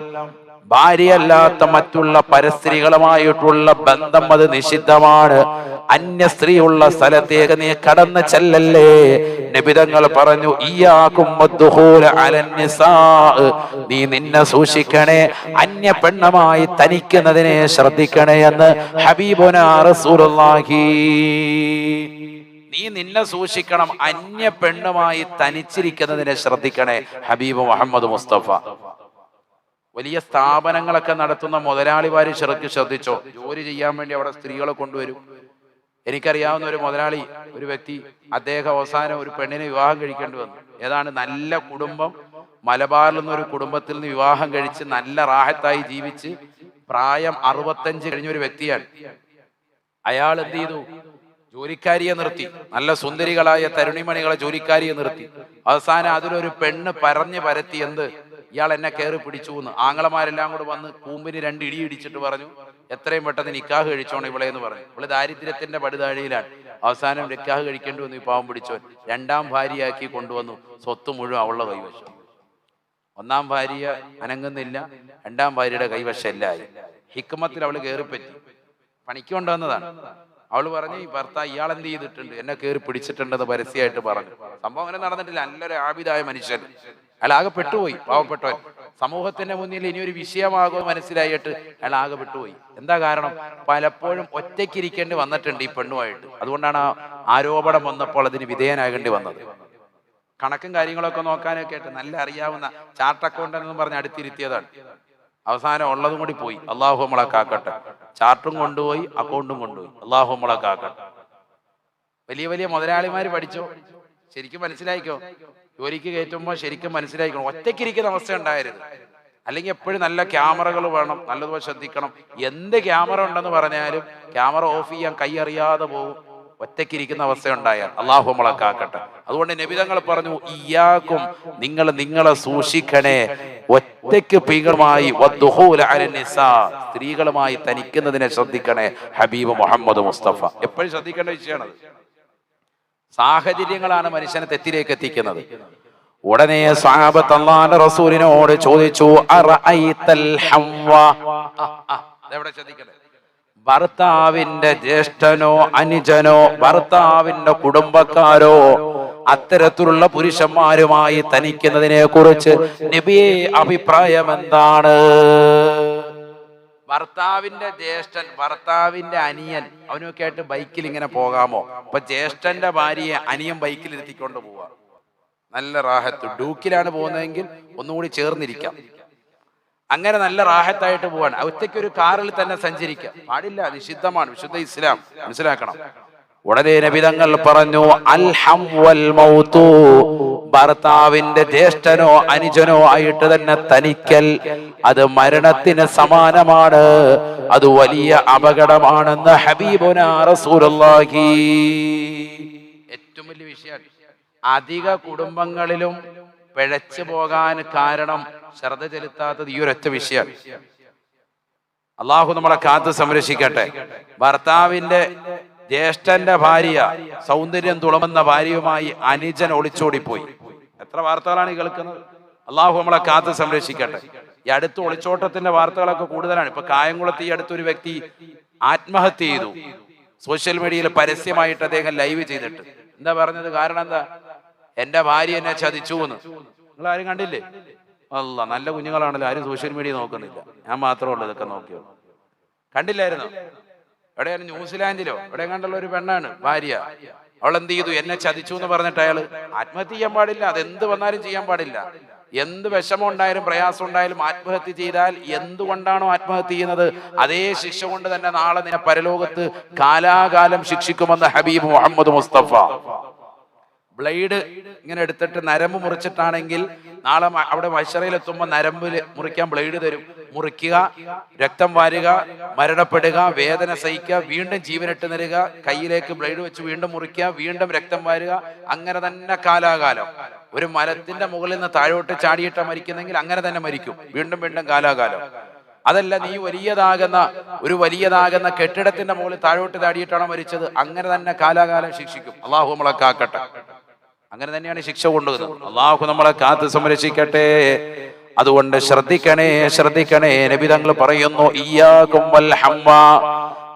ഭാര്യയല്ലാത്ത മറ്റുള്ള പരസ്ത്രീകളുമായിട്ടുള്ള ബന്ധം അത് നിഷിദ്ധമാണ്. അന്യ സ്ത്രീ ഉള്ള സ്ഥലത്തേക്ക് നീ കടന്നു ചെല്ലല്ലേ? നിബിതങ്ങൾ പറഞ്ഞു നീ നിന്നെ സൂക്ഷിക്കണേ അന്യ പെണ്ണമായി തനിക്കുന്നതിനെ ശ്രദ്ധിക്കണേ എന്ന് ഹബീബുന റസൂലുള്ളാഹി. നീ നിന്നെ സൂക്ഷിക്കണം അന്യ പെണ്ണുമായി തനിച്ചിരിക്കുന്നതിനെ ശ്രദ്ധിക്കണേ ഹബീബ് മുഹമ്മദ് മുസ്തഫ. വലിയ സ്ഥാപനങ്ങളൊക്കെ നടത്തുന്ന മുതലാളിമാര് ചെറുക്ക് ശ്രദ്ധിച്ചോ? ജോലി ചെയ്യാൻ വേണ്ടി അവിടെ സ്ത്രീകളെ കൊണ്ടുവരും. എനിക്കറിയാവുന്ന ഒരു മുതലാളി ഒരു വ്യക്തി അദ്ദേഹം അവസാനം ഒരു പെണ്ണിനെ വിവാഹം കഴിക്കേണ്ടി വന്നു. ഏതാണ്? നല്ല കുടുംബം. മലബാറിൽ നിന്ന് ഒരു കുടുംബത്തിൽ നിന്ന് വിവാഹം കഴിച്ച് നല്ല റാഹത്തായി ജീവിച്ച് പ്രായം അറുപത്തഞ്ച് കഴിഞ്ഞ ഒരു വ്യക്തിയാണ്. അയാൾ എന്ത് ചെയ്തു? ജോലിക്കാരിയെ നിർത്തി. നല്ല സുന്ദരികളായ തരുണിമണികളെ ജോലിക്കാരിയെ നിർത്തി. അവസാനം അതിലൊരു പെണ്ണ് പറഞ്ഞ് പരത്തി എന്ത്? ഇയാൾ എന്നെ കയറി പിടിച്ചു എന്ന്. ആങ്ങളമാരെല്ലാം കൂടെ വന്ന് കൂമ്പിന് രണ്ട് ഇടി ഇടിച്ചിട്ട് പറഞ്ഞു എത്രയും പെട്ടെന്ന് നിക്കാഹ് കഴിച്ചോണം ഇവളെ എന്ന് പറഞ്ഞു. ഇവൾ ദാരിദ്ര്യത്തിന്റെ പടുതാഴിയിലാണ്. അവസാനം നിക്കാഹ് കഴിക്കേണ്ടി വന്നു ഈ പാവം പിടിച്ചോൻ രണ്ടാം ഭാര്യയാക്കി കൊണ്ടുവന്നു. സ്വത്ത് മുഴുവൻ അവളുടെ കൈവശം. ഒന്നാം ഭാര്യ അനങ്ങുന്നില്ല. രണ്ടാം ഭാര്യയുടെ കൈവശം എല്ലായി ഹിക്മത്തിൽ അവൾ കയറിപ്പറ്റി. പണിക്ക് കൊണ്ടുവന്നതാണ്. അവൾ പറഞ്ഞു ഈ ഭർത്താവ് ഇയാൾ എന്ത് ചെയ്തിട്ടുണ്ട്? എന്നെ കയറി പിടിച്ചിട്ടുണ്ടെന്ന് പരസ്യമായിട്ട് പറഞ്ഞു. സംഭവം അങ്ങനെ നടന്നിട്ടില്ല. നല്ലൊരു ആബിദായ മനുഷ്യൻ. അയാൾ ആകെ പെട്ടുപോയി പാവപ്പെട്ടവൻ. സമൂഹത്തിന്റെ മുന്നിൽ ഇനി ഒരു വിഷയമാകുമെന്ന് മനസ്സിലായിട്ട് അയാൾ ആകെ പെട്ടുപോയി. എന്താ കാരണം? പലപ്പോഴും ഒറ്റയ്ക്കിരിക്കേണ്ടി വന്നിട്ടുണ്ട് ഈ പെണ്ണുമായിട്ട്. അതുകൊണ്ടാണ് ആരോപണം വന്നപ്പോൾ അതിന് വിധേയനാകേണ്ടി വന്നത്. കണക്കും കാര്യങ്ങളൊക്കെ നോക്കാനൊക്കെ ആയിട്ട് നല്ല അറിയാവുന്ന ചാർട്ട് അക്കൗണ്ടന്റ് എന്ന് പറഞ്ഞ് അടുത്തിരുത്തിയതാണ്. അവസാനം ഉള്ളതും കൂടി പോയി. അള്ളാഹു നമ്മളെ കാക്കട്ടെ. ചാർട്ടും കൊണ്ടുപോയി അക്കൗണ്ടും കൊണ്ടുപോയി. അള്ളാഹു നമ്മളെ കാക്കട്ടെ. വലിയ വലിയ മുതലാളിമാര് പഠിച്ചോ? ശരിക്കും മനസ്സിലായിക്കോ? ജോലിക്ക് കയറ്റുമ്പോൾ ശരിക്കും മനസ്സിലായിക്കണം ഒറ്റയ്ക്കിരിക്കുന്ന അവസ്ഥ ഉണ്ടായിരുന്നു അല്ലെങ്കിൽ എപ്പോഴും നല്ല ക്യാമറകൾ വേണം. നല്ലതുപോലെ ശ്രദ്ധിക്കണം. എന്ത് ക്യാമറ ഉണ്ടെന്ന് പറഞ്ഞാലും ക്യാമറ ഓഫ് ചെയ്യാൻ കൈ അറിയാതെ പോകും. ഒറ്റയ്ക്കിരിക്കുന്ന അവസ്ഥ ഉണ്ടായാൽ അള്ളാഹു നമ്മളെ കാക്കട്ടെ. അതുകൊണ്ട് നബിതങ്ങൾ പറഞ്ഞു ഇയാക്കും നിങ്ങൾ നിങ്ങളെ സൂക്ഷിക്കണേ. ഒറ്റയ്ക്ക് പീകളുമായി സ്ത്രീകളുമായി തനിക്കുന്നതിനെ ശ്രദ്ധിക്കണേ ഹബീബ് മുഹമ്മദ് മുസ്തഫ. എപ്പോഴും ശ്രദ്ധിക്കേണ്ട വിഷയമാണത്. സാഹചര്യങ്ങളാണ് മനുഷ്യനെ തെറ്റിലേക്ക് എത്തിക്കുന്നത്. ഉടനെ റസൂലിനോട് ചോദിച്ചു ഇതെവിടെ ശ്രദ്ധിക്കണേ? ഭർത്താവിന്റെ ജ്യേഷ്ഠനോ അനുജനോ ഭർത്താവിന്റെ കുടുംബക്കാരോ അത്തരത്തിലുള്ള പുരുഷന്മാരുമായി തനിക്കുന്നതിനെ കുറിച്ച് നബിയെ അഭിപ്രായം എന്താണ് ഭർത്താവിന്റെ ജ്യേഷ്ഠൻ ഭർത്താവിന്റെ അനിയൻ അവനൊക്കെ ആയിട്ട് ബൈക്കിൽ ഇങ്ങനെ പോകാമോ? അപ്പൊ ജ്യേഷ്ഠന്റെ ഭാര്യയെ അനിയൻ ബൈക്കിൽ ഇരുത്തിക്കൊണ്ട് പോവാ. നല്ല റാഹത്ത്. ഡൂക്കിലാണ് പോകുന്നതെങ്കിൽ ഒന്നുകൂടി ചേർന്നിരിക്കാം. അങ്ങനെ നല്ല റാഹത്തായിട്ട് പോവാണ്. ഒറ്റയ്ക്ക് ഒരു കാറിൽ തന്നെ സഞ്ചരിക്കാം. പാടില്ല നിഷിദ്ധമാണ്. വിശുദ്ധ ഇസ്ലാം. മനസ്സിലാക്കണം. ഉടനെ നബിതങ്ങൾ പറഞ്ഞു അൽഹം വൽ മൗതു. ഭർത്താവിന്റെ ജ്യേഷ്ഠനോ അനുജനോ ആയിട്ട് തന്നെ തനിക്കൽ. അത് മരണത്തിന് സമാനമാണ്. അത് വലിയ അപകടമാണെന്ന് ഹബീബുന റസൂലുള്ളാഹി. ഏറ്റവും വലിയ വിഷയമാണ് അധിക കുടുംബങ്ങളിലും പിഴച്ചു പോകാൻ കാരണം ശ്രദ്ധ ചെലുത്താത്തത് ഈ ഒരൊറ്റ വിഷയം. അള്ളാഹു നമ്മളെ കാത്ത് സംരക്ഷിക്കട്ടെ. ഭർത്താവിന്റെ ജ്യേഷ്ഠന്റെ ഭാര്യ സൗന്ദര്യം തുളമുന്ന ഭാര്യയുമായി അനുജൻ ഒളിച്ചോടിപ്പോയി. എത്ര വാർത്തകളാണ് കേൾക്കുന്നത്? അള്ളാഹു നമ്മളെ കാത്ത് സംരക്ഷിക്കട്ടെ. ഈ അടുത്ത് ഒളിച്ചോട്ടത്തിന്റെ വാർത്തകളൊക്കെ കൂടുതലാണ്. ഇപ്പൊ കായംകുളത്ത് ഈ അടുത്തൊരു വ്യക്തി ആത്മഹത്യ ചെയ്തു. സോഷ്യൽ മീഡിയയിൽ പരസ്യമായിട്ട് അദ്ദേഹം ലൈവ് ചെയ്തിട്ട്. എന്താ പറഞ്ഞത്? കാരണം എന്താ? എന്റെ ഭാര്യ എന്നെ ചതിച്ചു എന്ന് നിങ്ങൾ ആരും കണ്ടില്ലേ? അല്ല നല്ല കുഞ്ഞുങ്ങളാണല്ലോ ആരും സോഷ്യൽ മീഡിയ നോക്കുന്നില്ല. ഞാൻ മാത്രമേ ഉള്ളൂ ഇതൊക്കെ നോക്കിയോ കണ്ടില്ലായിരുന്നോ? എവിടെയാണ് ന്യൂസിലാൻഡിലോ? എവിടെ കണ്ടുള്ള ഒരു പെണ്ണാണ് ഭാര്യ. അവൾ എന്ത് ചെയ്തു? എന്നെ ചതിച്ചു എന്ന് പറഞ്ഞിട്ട് അയാൾ ആത്മഹത്യ ചെയ്യാൻ പാടില്ല. അത് എന്ത് വന്നാലും ചെയ്യാൻ പാടില്ല. എന്ത് വിഷമം ഉണ്ടായാലും പ്രയാസം ഉണ്ടായാലും ആത്മഹത്യ ചെയ്താൽ എന്തുകൊണ്ടാണോ ആത്മഹത്യ ചെയ്യുന്നത്? അതേ ശിക്ഷ കൊണ്ട് തന്നെ നാളെ നിന്നെ പരലോകത്ത് കാലാകാലം ശിക്ഷിക്കുമെന്ന് ഹബീബ് മുഹമ്മദ് മുസ്തഫ. ബ്ലേഡ് ഇങ്ങനെ എടുത്തിട്ട് നരമ്പ് മുറിച്ചിട്ടാണെങ്കിൽ നാളെ അവിടെ മത്സരയിലെത്തുമ്പോൾ നരമ്പിൽ മുറിക്കാൻ ബ്ലേഡ് തരും. മുറിക്കുക രക്തം വാരുക മരണപ്പെടുക വേദന സഹിക്കുക വീണ്ടും ജീവനിട്ട് നരുക കയ്യിലേക്ക് ബ്ലേഡ് വെച്ച് വീണ്ടും മുറിക്കുക വീണ്ടും രക്തം വാരുക അങ്ങനെ തന്നെ കാലാകാലം. ഒരു മരത്തിന്റെ മുകളിൽ നിന്ന് താഴോട്ട് ചാടിയിട്ട മരിക്കുന്നെങ്കിൽ അങ്ങനെ തന്നെ മരിക്കും. വീണ്ടും വീണ്ടും കാലാകാലം. അതല്ല നീ വലിയതാകുന്ന ഒരു വലിയതാകുന്ന കെട്ടിടത്തിന്റെ മുകളിൽ താഴോട്ട് ചാടിയിട്ടാണ് മരിച്ചത്? അങ്ങനെ തന്നെ കാലാകാലം ശിക്ഷിക്കും. അള്ളാഹു നമ്മളെ കാക്കട്ടെ. അങ്ങനെ തന്നെയാണ് ശിക്ഷ കൊണ്ടുവരുന്നത്. അള്ളാഹു നമ്മളെ കാത്ത് സംരക്ഷിക്കട്ടെ. അതുകൊണ്ട് ശ്രദ്ധിക്കണേ ശ്രദ്ധിക്കണേ. നബി തങ്ങൾ പറയുന്നു ഇയാക്കും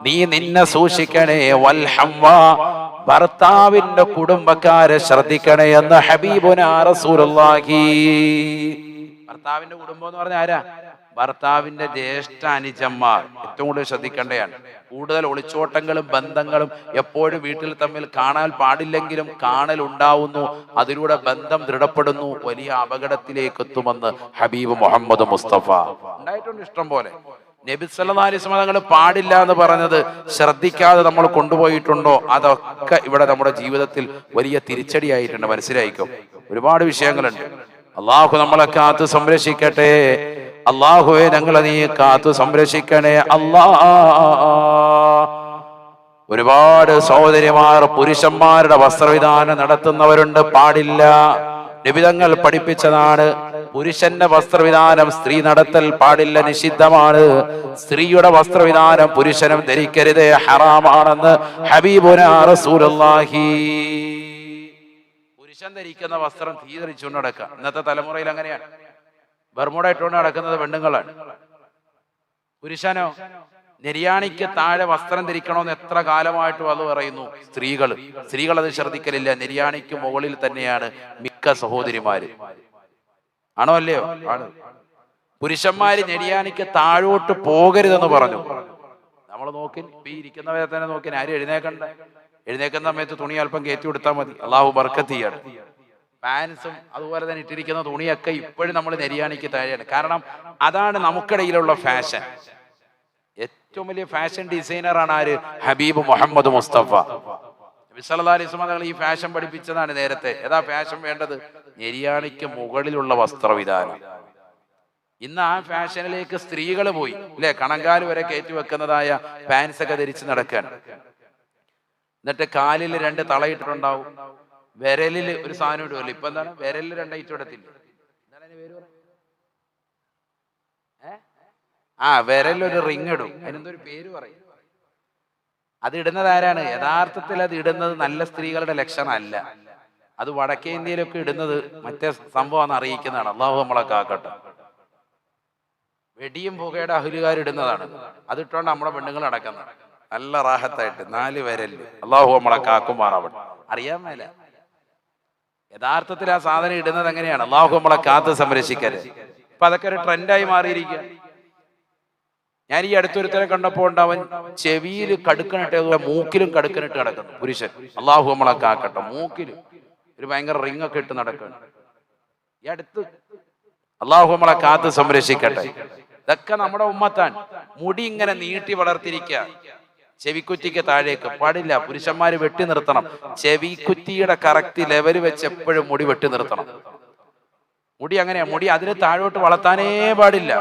നീ നിന്നെ സൂക്ഷിക്കണേ വൽ ഭർത്താവിന്റെ കുടുംബക്കാരെ ശ്രദ്ധിക്കണേ എന്ന് ഹബീബുനാ റസൂലുള്ളാഹി. ഭർത്താവിന്റെ കുടുംബം എന്ന് പറഞ്ഞ ആരാ? ഭർത്താവിന്റെ ജ്യേഷ്ഠ അനുജന്മാർ ഏറ്റവും കൂടുതൽ ശ്രദ്ധിക്കേണ്ടതാണ് കൂടുതൽ ഒളിച്ചോട്ടങ്ങളും ബന്ധങ്ങളും എപ്പോഴും വീട്ടിൽ തമ്മിൽ കാണാൻ പാടില്ലെങ്കിലും കാണൽ ഉണ്ടാവുന്നു. അതിലൂടെ ബന്ധം ദൃഢപ്പെടുന്നു. വലിയ അപകടത്തിലേക്ക് എത്തുമെന്ന് ഹബീബ് മുഹമ്മദ് മുസ്തഫ. ഉണ്ടായിട്ടുണ്ട് ഇഷ്ടം പോലെ. നബി സല്ലല്ലാഹു അലൈഹി വസല്ലം പാടില്ല എന്ന് പറഞ്ഞത് ശ്രദ്ധിക്കാതെ നമ്മൾ കൊണ്ടുപോയിട്ടുണ്ടോ? അതൊക്കെ ഇവിടെ നമ്മുടെ ജീവിതത്തിൽ വലിയ തിരിച്ചടിയായിട്ടുണ്ട്. മനസ്സിലായിക്കോ? ഒരുപാട് വിഷയങ്ങളുണ്ട്. അള്ളാഹു നമ്മളെ കാത്ത് സംരക്ഷിക്കട്ടെ. അള്ളാഹുവെ ഞങ്ങളെ നീ കാത്തു സംരക്ഷിക്കണേ. അല്ലാ. ഒരുപാട് സഹോദരിമാർ പുരുഷന്മാരുടെ വസ്ത്രവിധാനം നടത്തുന്നവരുണ്ട്. പാടില്ല. നിബിതങ്ങൾ പഠിപ്പിച്ചതാണ്. പുരുഷന്റെ വസ്ത്രവിധാനം സ്ത്രീ നടത്തൽ പാടില്ല നിഷിദ്ധമാണ്. സ്ത്രീയുടെ വസ്ത്രവിധാനം പുരുഷനും ധരിക്കരുത്. ഹറാമാണെന്ന് ഹബീബുനാഹി പുരുഷൻ ധരിക്കുന്ന വസ്ത്രം തീ ധരിച്ചുകൊണ്ട് നടക്കുക. ഇന്നത്തെ തലമുറയിൽ അങ്ങനെയാണ്. ബർമുട ഇട്ടുകൊണ്ട് നടക്കുന്നത് പെണ്ണുങ്ങളാണ്. പുരുഷനോ നിര്യാണിക്ക് താഴെ വസ്ത്രം ധരിക്കണമെന്ന് എത്ര കാലമായിട്ട് അത് പറയുന്നു സ്ത്രീകൾ സ്ത്രീകൾ അത് ശ്രദ്ധിക്കലില്ല നിര്യാണിക്ക് മുകളിൽ തന്നെയാണ് മിക്ക സഹോദരിമാര്. ആണോ അല്ലയോ? ആണ്. പുരുഷന്മാര് നെരിയാണിക്ക് താഴോട്ട് പോകരുതെന്ന് പറഞ്ഞു. നമ്മൾ നോക്കി ഇപ്പൊ ഇരിക്കുന്നവരെ തന്നെ നോക്കി ആരും എഴുന്നേക്കണ്ട? എഴുന്നേക്കുന്ന സമയത്ത് തുണി അല്പം കയറ്റി കൊടുത്താൽ മതി. അള്ളാഹു ബർക്കത്ത് ചെയ്യാണ്. പാൻസും അതുപോലെ തന്നെ ഇട്ടിരിക്കുന്ന തുണിയൊക്കെ ഇപ്പോഴും നമ്മൾ നെരിയാണിക്ക് താഴെയാണ് കാരണം അതാണ് നമുക്കിടയിലുള്ള ഫാഷൻ. ഏറ്റവും വലിയ ഫാഷൻ ഡിസൈനറാണ് ആര്? ഹബീബ് മുഹമ്മദ് മുസ്തഫ. വസല്ലം ഈ ഫാഷൻ പഠിപ്പിച്ചതാണ് നേരത്തെ. ഏതാ ഫാഷൻ വേണ്ടത്? നെരിയാണിക്ക് മുകളിലുള്ള വസ്ത്രവിധാനം. ഇന്ന് ആ ഫാഷനിലേക്ക് സ്ത്രീകൾ പോയി. അല്ലെ കണങ്കാൽ വരെ കയറ്റി വെക്കുന്നതായ പാൻസ് ഒക്കെ ധരിച്ച് നടക്കുകയാണ് എന്നിട്ട് കാലിൽ രണ്ട് തളയിട്ടിട്ടുണ്ടാവും വിരലിൽ ഒരു സാധനം ഇടുമല്ലോ ഇപ്പൊ എന്താണ്? വിരലിൽ രണ്ട് ഐറ്റം ഇടത്തില്ല? ആ വിരലിൽ ഒരു റിങ് ഇടും. അതിനെന്തൊരു പേര് പറയും. അത് ഇടുന്നത് ആരാണ്? യഥാർത്ഥത്തിൽ അത് ഇടുന്നത് നല്ല സ്ത്രീകളുടെ ലക്ഷണമല്ല. അത് വടക്കേ ഇന്ത്യയിലൊക്കെ ഇടുന്നത് മറ്റേ സംഭവം അറിയിക്കുന്നതാണ്. അള്ളാഹു നമ്മളെ കാക്കട്ടെ. വെടിയും പുകയുടെ അഹുലുകാർ ഇടുന്നതാണ്. അതിട്ടോണ്ട് നമ്മുടെ പെണ്ണുങ്ങൾ നടക്കുന്നത്. നല്ല റാഹത്തായിട്ട് നാല് വരൽ അള്ളാഹു നമ്മളെ കാക്കുമാറാവട്ടെ അറിയാൻ മേല. യഥാർത്ഥത്തിൽ ആ സാധനം ഇടുന്നത് എങ്ങനെയാണ്? അള്ളാഹു നമ്മളെ കാത്ത് സംരക്ഷിക്കരുത് അപ്പൊ അതൊക്കെ ഒരു ട്രെൻഡായി മാറിയിരിക്കുക. ഞാൻ ഈ അടുത്തൊരുത്തരെ കണ്ടപ്പോൾ ഉണ്ട് അവൻ ചെവിയിൽ കടുക്കനിട്ട് മൂക്കിലും കടുക്കനിട്ട് കിടക്കുന്നു. പുരുഷൻ. അള്ളാഹു നമ്മളെ കാക്കട്ടെ. മൂക്കിൽ ഒരു ഭയങ്കര റിങ് ഒക്കെ ഇട്ട് നടക്കുകയാണ്. ഈ അടുത്ത് അള്ളാഹു നമ്മളെ കാത്ത് സംരക്ഷിക്കട്ടെ. ഇതൊക്കെ നമ്മുടെ ഉമ്മത്താൻ. മുടി ഇങ്ങനെ നീട്ടി വളർത്തിരിക്കുക ചെവിക്കുറ്റിക്ക് താഴേക്ക് പാടില്ല. പുരുഷന്മാര് വെട്ടി നിർത്തണം. ചെവിക്കുറ്റിയുടെ കറക്റ്റ് ലെവൽ വെച്ച് എപ്പോഴും മുടി വെട്ടി നിർത്തണം? മുടി അങ്ങനെയാ മുടി അതിന് താഴോട്ട് വളർത്താനേ പാടില്ല.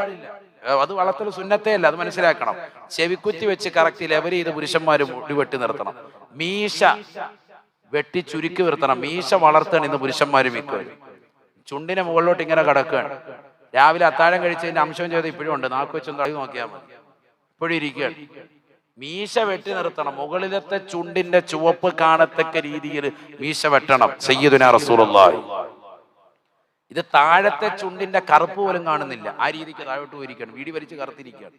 അത് വളർത്തൽ സുന്നത്തേ അല്ല അത് മനസ്സിലാക്കണം. ചെവിക്കുറ്റി വെച്ച് കറക്റ്റ് ലെവൽ ചെയ്ത് പുരുഷന്മാര് മുടി വെട്ടി നിർത്തണം? മീശ വെട്ടി ചുരുക്കി നിർത്തണം. മീശ വളർത്തണം ഇന്ന് പുരുഷന്മാര് മിക്കവരും. ചുണ്ടിന് മുകളിലോട്ട് ഇങ്ങനെ കിടക്കുകയാണ്. രാവിലെ അത്താഴം കഴിച്ചതിന്റെ അംശം ചെയ്ത് ഇപ്പോഴും ഉണ്ട്. നാക്കുവെച്ചൊന്ന് വെച്ചൊന്ന് നോക്കിയാൽ മതി. ഇപ്പോഴും ഇരിക്കുകയാണ്. മീശ വെട്ടി നിർത്തണം. മുകളിലത്തെ ചുണ്ടിന്റെ ചുവപ്പ് കാണത്തക്ക രീതിയിൽ മീശ വെട്ടണം. സയ്യിദുന റസൂലുള്ളാഹി. ഇത് താഴത്തെ ചുണ്ടിന്റെ കറുപ്പ് പോലും കാണുന്നില്ല. ആ രീതിക്ക് താഴോട്ട് പോയിരിക്കുകയാണ്. വീടി വലിച്ച് കറുത്തിരിക്കുകയാണ്.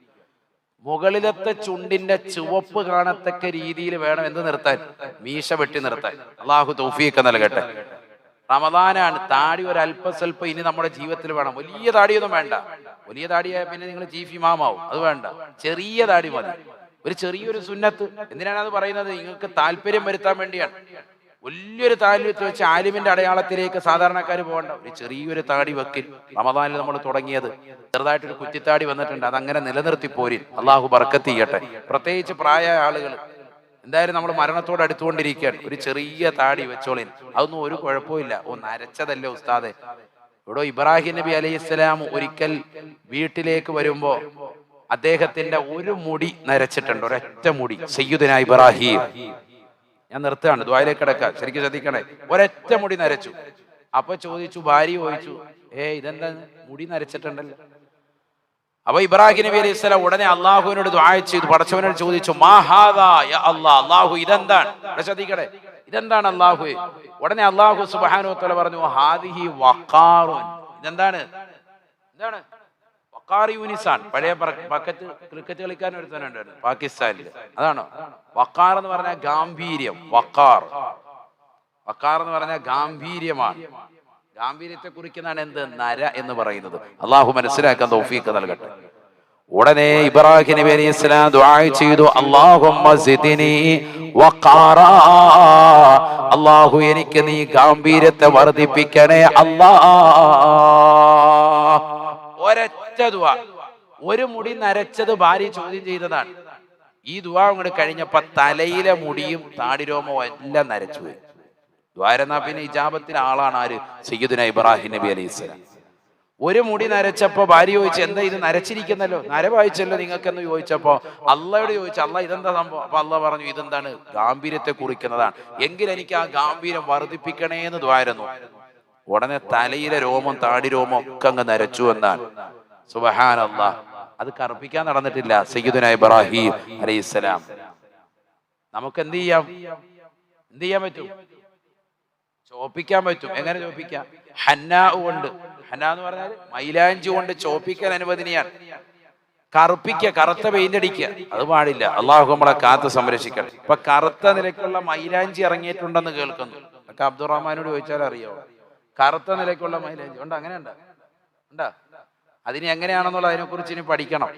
മുകളിലത്തെ ചുണ്ടിന്റെ ചുവപ്പ് കാണത്തക്ക രീതിയിൽ വേണം എന്ത് നിർത്താൻ? മീശ വെട്ടി നിർത്താൻ. അള്ളാഹു തൗഫീഖ് നൽകട്ടെ. റമദാനാണ്. താടി ഒരു അല്പസ്വല്പം ഇനി നമ്മുടെ ജീവിതത്തിൽ വേണം. വലിയ താടിയൊന്നും വേണ്ട. വലിയ താടിയായ പിന്നെ നിങ്ങൾ ചീഫ് ഇമാമാവും. അത് വേണ്ട. ചെറിയ താടി മതി. ഒരു ചെറിയൊരു സുന്നത്ത്. എന്തിനാണ് അത് പറയുന്നത്? നിങ്ങൾക്ക് താല്പര്യം വരുത്താൻ വേണ്ടിയാണ്. വലിയൊരു താല്പര്യത്തിൽ വെച്ച് ആലിമിന്റെ അടയാളത്തിലേക്ക് സാധാരണക്കാർ പോകണ്ട. ഒരു ചെറിയൊരു താടി വെക്കിൽ. റമദാനിൽ നമ്മൾ തുടങ്ങിയത്. ചെറുതായിട്ടൊരു കുറ്റിത്താടി വന്നിട്ടുണ്ട്. അത് അങ്ങനെ നിലനിർത്തി പോരിൽ. അള്ളാഹു ബർക്കത്ത് ചെയ്യട്ടെ. പ്രത്യേകിച്ച് പ്രായ ആളുകൾ എന്തായാലും നമ്മൾ മരണത്തോട് അടുത്തുകൊണ്ടിരിക്കുകയാണ്. ഒരു ചെറിയ താടി വെച്ചോളിൻ. അതൊന്നും ഒരു കുഴപ്പമില്ല ഓ നരച്ചതല്ലേ ഉസ്താദെ? ഇവിടെ ഇബ്രാഹിം നബി അലൈഹി ഇസ്ലാം ഒരിക്കൽ വീട്ടിലേക്ക് വരുമ്പോ അദ്ദേഹത്തിന്റെ ഒരു മുടി നരച്ചിട്ടുണ്ട് ഒരൊറ്റ മുടി. സയ്യുദിന ഇബ്രാഹിം. ഞാൻ നിർത്തുകയാണ് ദ്വായിലേക്ക് കിടക്കുക. ശരിക്കും ശ്രദ്ധിക്കണേ ഒരൊറ്റ മുടി നരച്ചു. അപ്പൊ ചോദിച്ചു ഭാര്യ ചോദിച്ചു ഏ ഇതെന്താ? മുടി നരച്ചിട്ടുണ്ടല്ലോ. അപ്പൊ ഇബ്രാഹിം നബി അലൈഹി സ്വലാം ഉടനെ അള്ളാഹുവിനോട് ചെയ്തു പടച്ചവനോട് ചോദിച്ചു അള്ളാഹു ഇതെന്താണ്? ശ്രദ്ധിക്കണേ ഇതെന്താണ് അള്ളാഹു ഉടനെ അള്ളാഹു വതആല പറഞ്ഞു ഹാദിഹി വഖാറുൻ. ഇതെന്താണ്? എന്താണ് വഖാർ യൂനിസാൻ പഴയ ബക്കറ്റ് ക്രിക്കറ്റ് കളിക്കാൻ ഒരുത്തനുണ്ട് പാകിസ്ഥാനിൽ അതാണോ? വക്കാർ എന്ന് പറഞ്ഞ ഗാംഭീര്യം വക്കാർ വക്കാർ എന്ന് പറഞ്ഞ ഗാംഭീര്യമാണ്. ഗാംഭീര്യത്തെ കുറിക്കുന്നതാണ് എന്ത്? നര എന്ന് പറയുന്നത്. അള്ളാഹു മനസ്സിലാക്കാൻ തൗഫീക്ക് നൽകട്ടെ. ഉടനെ ഇബ്രാഹിം നബി അലൈഹി സ്വലാം ദുആ ചെയ്തു അല്ലാഹുമ്മ വഖാറ. അല്ലാഹു എനിക്ക് നീ ഗാംഭീര്യത്തെ വർദ്ധിപ്പിക്കണേ അല്ലാ. ഒരൊറ്റ ദുആ ഒരു മുടി നരച്ചത് ഭാര്യ ചോദ്യം ചെയ്തതാണ്. ഈ ദുആ അങ്ങോട്ട് കഴിഞ്ഞപ്പോ തലയിലെ മുടിയും താടിരോമവും എല്ലാം നരച്ചു പോയി. ദ്വാരനാ പിന്നെ ആളാണ് ആര്? സയ്യിദുന ഇബ്രാഹിം നബി അലൈഹി സ്വലാം. ഒരു മുടി നരച്ചപ്പോ ഭാര്യ ചോദിച്ചു എന്താ ഇത് നരച്ചിരിക്കുന്നല്ലോ? നര വായിച്ചല്ലോ നിങ്ങൾക്കെന്ന് ചോദിച്ചപ്പോ അള്ളയോട് ചോദിച്ചു അല്ല ഇതെന്താ സംഭവം? അപ്പൊ അള്ള പറഞ്ഞു ഇതെന്താണ്? ഗാംഭീര്യത്തെ കുറിക്കുന്നതാണ്. എങ്കിൽ എനിക്ക് ആ ഗാംഭീര്യം വർദ്ധിപ്പിക്കണേ എന്ന് ദ്വാരുന്നു. ഉടനെ തലയിലെ രോമം താടി രോമം ഒക്കെ അങ്ങ് നരച്ചു എന്നാണ്. അള്ളാഹ് അത് കറുപ്പിക്കാൻ നടന്നിട്ടില്ല. സയ്യിദുന ഇബ്രാഹിം അലൈഹി നമുക്ക് എന്ത് ചെയ്യാം? എന്ത് ചെയ്യാൻ പറ്റും? ചോപ്പിക്കാൻ പറ്റും. എങ്ങനെ ചോപ്പിക്കാം? ഹന്നാ കൊണ്ട്. ഹന്ന എന്ന് പറഞ്ഞാൽ മൈലാഞ്ചി കൊണ്ട് ചോപ്പിക്കാൻ അനുവദനീയാണ്. കറുപ്പിക്കുക കറുത്ത പെയിന്റ് അടിക്കുക അത് പാടില്ല. അള്ളാഹു നമ്മളെ കാത്ത് സംരക്ഷിക്കണം ഇപ്പൊ കറുത്ത നിലയ്ക്കുള്ള മൈലാഞ്ചി ഇറങ്ങിയിട്ടുണ്ടെന്ന് കേൾക്കുന്നു. ഒക്കെ അബ്ദുറഹ്മാനോട് ചോദിച്ചാൽ അറിയോ കറുത്ത നിലയ്ക്കുള്ള മൈലാഞ്ചി. ഉണ്ട്? അങ്ങനെ ഉണ്ടാ ഉണ്ടാ? അതിന് എങ്ങനെയാണെന്നുള്ള അതിനെക്കുറിച്ച് ഇനി പഠിക്കണം.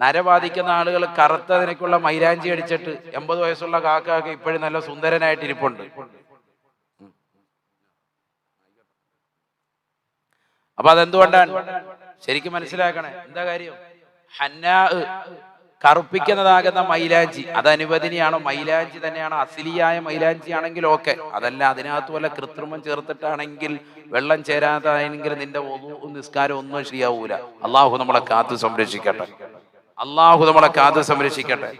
നര ബാധിക്കുന്ന ആളുകൾ കറുത്ത നിലയ്ക്കുള്ള മൈരാഞ്ചി അടിച്ചിട്ട് എൺപത് വയസ്സുള്ള കാക്കാക്ക് ഇപ്പോഴും നല്ല സുന്ദരനായിട്ട് ഇരിപ്പുണ്ട്. അപ്പൊ അതെന്തുകൊണ്ടാണ്? ശരിക്കും മനസ്സിലാക്കണേ. എന്താ കാര്യം? ഹന്നാ കറുപ്പിക്കുന്നതാകുന്ന മൈലാഞ്ചി. അത് അനുവദനീയാണോ മൈലാഞ്ചി തന്നെയാണോ. അസിലിയായ മൈലാഞ്ചി ആണെങ്കിൽ ഓക്കെ അതല്ല അതിനകത്ത് വല്ല കൃത്രിമം ചേർത്തിട്ടാണെങ്കിൽ വെള്ളം ചേരാതായെങ്കിൽ നിന്റെ നിസ്കാരം ഒന്നും ശരിയാവൂല. അള്ളാഹു നമ്മളെ കാത്തു സംരക്ഷിക്കട്ടെ. അള്ളാഹു നമ്മളെ കാത്തു സംരക്ഷിക്കട്ടെ.